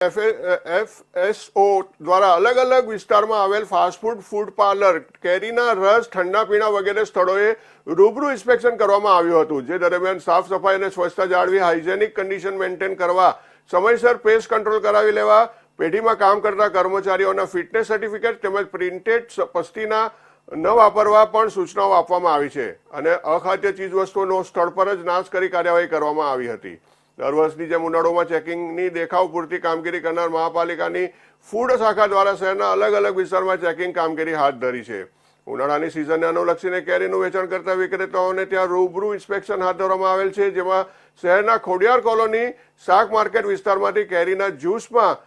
એફએસઓ દ્વારા અલગ અલગ વિસ્તારમાં આવેલ ફાસ્ટફૂડ ફૂડ પાર્લર કેરીના રસ, ઠંડા પીણા વગેરે સ્થળોએ રૂબરૂ ઇન્સ્પેક્શન કરવામાં આવ્યું હતું, જે દરમિયાન સાફ સફાઈ અને સ્વચ્છતા જાળવી હાઇજેનિક કન્ડિશન મેન્ટેન કરવા, સમયસર પેસ્ટ કંટ્રોલ કરાવી લેવા, પેઢીમાં કામ કરતા કર્મચારીઓના ફિટનેસ સર્ટિફિકેટ તેમજ પ્રિન્ટેડ પસ્તીના ન વાપરવા પણ સૂચનાઓ આપવામાં આવી છે. અને અખાદ્ય ચીજવસ્તુઓનો સ્થળ પર જ નાશ કરી કાર્યવાહી કરવામાં આવી હતી. દર વર્ષની જેમ ઉનાળોમાં ચેકિંગની દેખાવ પૂરતી કામગીરી કરનાર મહાપાલિકાની ફૂડ શાખા દ્વારા શહેરના અલગ અલગ વિસ્તારમાં ચેકિંગ કામગીરી હાથ ધરી છે. ઉનાળાની સિઝનને અનુલક્ષીને કેરીનું વેચાણ કરતા વિક્રેતાઓને ત્યાં રૂબરૂ ઇન્સ્પેક્શન હાથ ધરવામાં આવેલ છે, જેમાં શહેરના ખોડિયાર કોલોની શાક માર્કેટ વિસ્તારમાંથી કેરીના જ્યુસમાં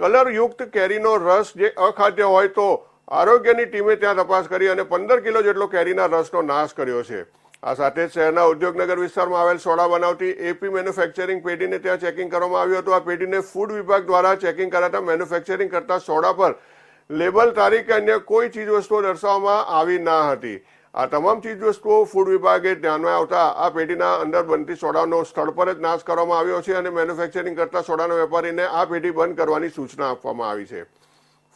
કલરયુક્ત કેરીનો રસ જે અખાદ્ય હોય તો આરોગ્યની ટીમે ત્યાં તપાસ કરી અને પંદર કિલો જેટલો કેરીના રસનો નાશ કર્યો છે. આ સાથે શહેરના ઉદ્યોગનગર વિસ્તારમાં આવેલ સોડા બનાવતી એપી મેન્યુફેક્ચરિંગ પેઢીને ત્યાં ચેકિંગ કરવામાં આવ્યું હતું. આ પેઢીને ફૂડ વિભાગ દ્વારા ચેકિંગ કરાતા મેન્યુફેક્ચરિંગ કરતા સોડા પર લેબલ તારીખ અન્ય કોઈ ચીજવસ્તુઓ દર્શાવવામાં આવી ના હતી. આ તમામ ચીજવસ્તુઓ ફૂડ વિભાગે ધ્યાનમાં આવતા આ પેઢીના અંદર બનતી સોડાનો સ્થળ પર જ નાશ કરવામાં આવ્યો છે અને મેન્યુફેક્ચરિંગ કરતા સોડાના વેપારીને આ પેઢી બંધ કરવાની સૂચના આપવામાં આવી છે.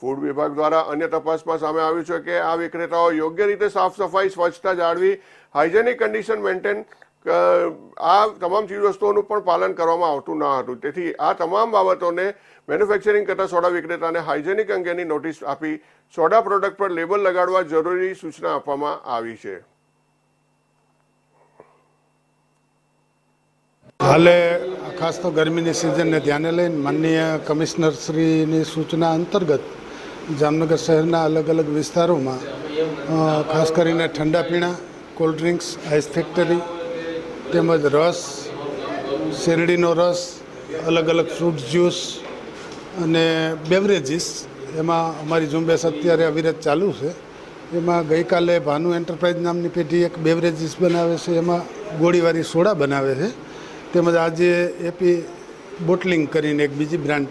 ફૂડ વિભાગ દ્વારા અન્ય તપાસમાં સામે આવ્યું છે કે આ વિક્રેતાઓ યોગ્ય રીતે સાફ સફાઈ સ્વચ્છતા જાળવી, હાઇજેનિક કન્ડિશન મેન્ટેન આ તમામ ચીજવસ્તુઓનું પણ પાલન કરવામાં આવતું ન હતું. તેથી આ તમામ બાબતોને મેન્યુફેક્ચરિંગ કરતા સોડા વિક્રેતાને હાઇજેનિક અંગેની નોટિસ આપી સોડા પ્રોડક્ટ પર લેબલ લગાડવા જરૂરી સૂચના આપવામાં આવી છે. હાલે ખાસ તો ગરમીની સિઝનને ધ્યાને લઈને માનનીય કમિશનરશ્રીની સૂચના અંતર્ગત જામનગર શહેરના અલગ અલગ વિસ્તારોમાં ખાસ કરીને ઠંડા પીણા કોલ્ડ ડ્રિંક્સ આઈસ ફેક્ટરી તેમજ રસ, શેરડીનો રસ, અલગ અલગ ફ્રૂટ જ્યુસ અને બેવરેજીસ એમાં અમારી ઝુંબેશ અત્યારે અવિરત ચાલુ છે. એમાં ગઈકાલે ભાનુ એન્ટરપ્રાઇઝ નામની પેઢી એક બેવરેજીસ બનાવે છે, એમાં ગોળીવાળી સોડા બનાવે છે. તેમજ આજે એપી બોટલિંગ કરીને એક બીજી બ્રાન્ડ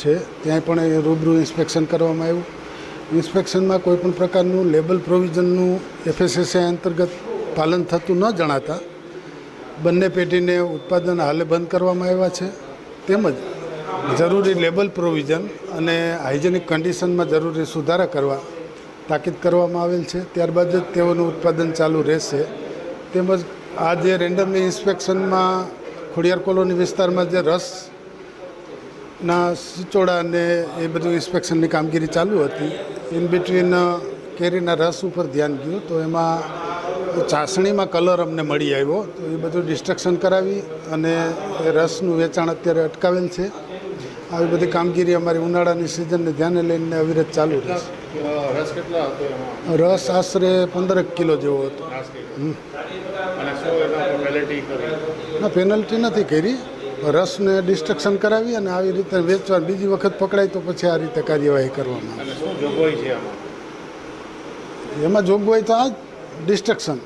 છે. ત્યાં પણ એ રૂબરૂ ઇન્સ્પેક્શન કરવામાં આવ્યું. ઇન્સ્પેક્શનમાં કોઈપણ પ્રકારનું લેબલ પ્રોવિઝનનું એફએસએસઆઈ અંતર્ગત પાલન થતું ન જણાતા બંને પેઢીને ઉત્પાદન હાલે બંધ કરવામાં આવ્યા છે. તેમજ જરૂરી લેબલ પ્રોવિઝન અને હાઇજેનિક કન્ડિશનમાં જરૂરી સુધારા કરવા તાકીદ કરવામાં આવેલ છે. ત્યારબાદ જ તેઓનું ઉત્પાદન ચાલુ રહેશે. તેમજ આ જે રેન્ડમલી ઇન્સ્પેક્શનમાં ખોડિયાર કોલોની વિસ્તારમાં જે રસ ના સિચોડા અને એ બધું ઇન્સ્પેક્શનની કામગીરી ચાલુ હતી. ઇન બિટવીન કેરીના રસ ઉપર ધ્યાન ગયું તો એમાં ચાસણીમાં કલર અમને મળી આવ્યો. તો એ બધું ડિસ્ટ્રક્શન કરાવી અને એ રસનું વેચાણ અત્યારે અટકાવેલ છે. આવી બધી કામગીરી અમારી ઉનાળાની સિઝનને ધ્યાને લઈને અવિરત ચાલુ રહેશે રસ આશરે પંદરક કિલો જેવો હતો. ના પેનલ્ટી નથી કરી. રસને ડિસ્ટ્રક્શન કરાવી અને આવી રીતે વેચવા બીજી વખત પકડાય તો પછી આ રીતે કાર્યવાહી કરવામાં આવે. એમાં જોગવાઈ તો આ જ ડિસ્ટ્રક્શન